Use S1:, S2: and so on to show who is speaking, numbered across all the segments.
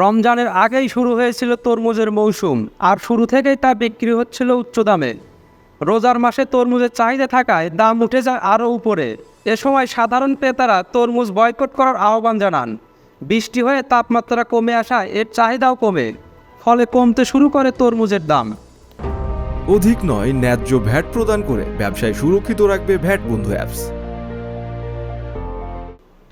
S1: রমজানের আগেই শুরু হয়েছিল তরমুজের মৌসুম, আর শুরু থেকেই তা বিক্রি হচ্ছিল উচ্চ দামে। রোজার মাসে তরমুজের চাহিদা থাকায় দাম উঠে যায় আরও উপরে। এ সময় সাধারণ ক্রেতারা তরমুজ বয়কট করার আহ্বান জানান। বৃষ্টি হয়ে তাপমাত্রা কমে আসায় এর চাহিদাও কমে, ফলে কমতে শুরু করে তরমুজের দাম।
S2: অধিক নয়, ন্যায্য ভ্যাট প্রদান করে ব্যবসায় সুরক্ষিত রাখবে ভ্যাট বন্ধু অ্যাপস।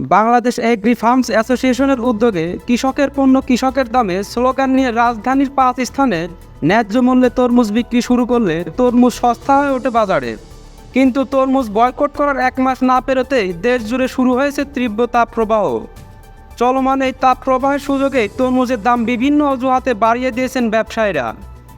S1: বাংলাদেশ এগ্রি ফার্মস অ্যাসোসিয়েশনের উদ্যোগে কৃষকের পণ্য কৃষকের দামে স্লোগান নিয়ে রাজধানীর পাঁচ স্থানে ন্যায্য মূল্যে তরমুজ বিক্রি শুরু করলে তরমুজ সস্তা হয়ে ওঠে বাজারে। কিন্তু তরমুজ বয়কট করার এক মাস না পেরোতেই দেশ জুড়ে শুরু হয়েছে তীব্র তাপপ্রবাহ। চলমান এই তাপপ্রবাহের সুযোগে তরমুজের দাম বিভিন্ন অজুহাতে বাড়িয়ে দিয়েছেন ব্যবসায়ীরা।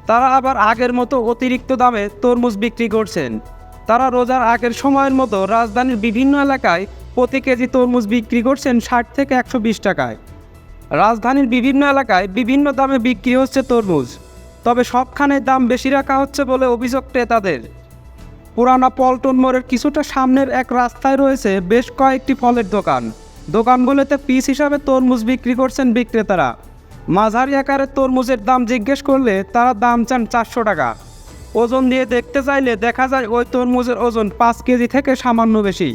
S1: তারা আবার আগের মতো অতিরিক্ত দামে তরমুজ বিক্রি করছেন। তারা রোজার আগের সময়ের মতো রাজধানীর বিভিন্ন এলাকায় প্রতি কেজি তরমুজ বিক্রি করছেন ষাট থেকে একশো বিশ টাকায়। রাজধানীর বিভিন্ন এলাকায় বিভিন্ন দামে বিক্রি হচ্ছে তরমুজ। তবে সবখানে দাম বেশি রাখা হচ্ছে বলে অভিযোগ ক্রেতাদের। পুরানা পল্টন মোড়ের কিছুটা সামনের এক রাস্তায় রয়েছে বেশ কয়েকটি ফলের দোকান। দোকানগুলোতে পিস হিসাবে তরমুজ বিক্রি করছেন বিক্রেতারা। মাঝারি আকারের তরমুজের দাম জিজ্ঞেস করলে তারা দাম চান চারশো টাকা। ওজন দিয়ে দেখতে চাইলে দেখা যায় ওই তরমুজের ওজন পাঁচ কেজি থেকে সামান্য বেশি।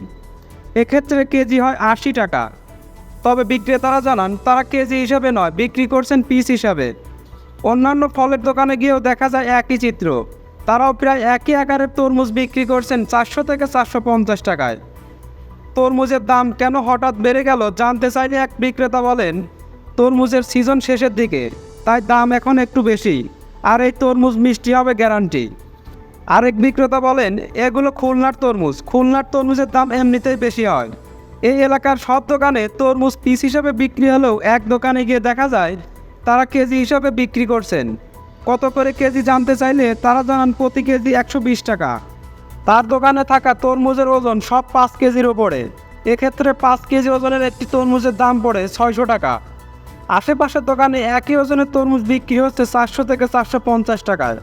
S1: এক্ষেত্রে কেজি হয় আশি টাকা। তবে বিক্রেতারা জানান, তারা কেজি হিসাবে নয়, বিক্রি করছেন পিস হিসাবে। অন্যান্য ফলের দোকানে গিয়েও দেখা যায় একই চিত্র। তারাও প্রায় একই আকারের তরমুজ বিক্রি করছেন চারশো থেকে চারশো পঞ্চাশ টাকায়। তরমুজের দাম কেন হঠাৎ বেড়ে গেল জানতে চাইলে এক বিক্রেতা বলেন, তরমুজের সিজন শেষের দিকে, তাই দাম এখন একটু বেশি। আর এই তরমুজ মিষ্টি হবে গ্যারান্টি। আরেক বিক্রেতা বলেন, এগুলো খুলনার তরমুজ। খুলনার তরমুজের দাম এমনিতেই বেশি হয়। এই এলাকার সব দোকানে তরমুজ পিস হিসাবে বিক্রি হলেও এক দোকানে গিয়ে দেখা যায়, তারা কেজি হিসাবে বিক্রি করছেন। কত করে কেজি জানতে চাইলে তারা জানান প্রতি কেজি একশো বিশ টাকা। তার দোকানে থাকা তরমুজের ওজন সব পাঁচ কেজির ওপরে এক্ষেত্রে পাঁচ কেজি ওজনের একটি তরমুজের দাম পড়ে ছয়শো টাকা। আশেপাশের দোকানে একই ওজনের তরমুজ বিক্রি হচ্ছে চারশো থেকে চারশো পঞ্চাশ টাকায়।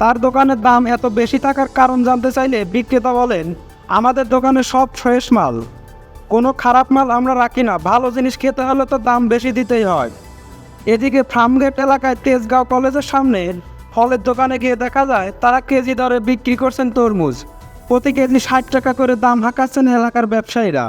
S1: তার দোকানের দাম এত বেশি থাকার কারণ জানতে চাইলে বিক্রেতা বলেন, আমাদের দোকানে সব ফ্রেশ মাল। কোনো খারাপ মাল আমরা রাখি না, ভালো জিনিস খেতে হলে তো দাম বেশি দিতেই হয়। এদিকে ফার্মগেট এলাকায় তেজগাঁও কলেজের সামনে ফলের দোকানে গিয়ে দেখা যায়, তারা কেজি দরে বিক্রি করছেন তরমুজ। প্রতি কেজি ষাট টাকা করে দাম হাঁকাচ্ছেন এলাকার ব্যবসায়ীরা।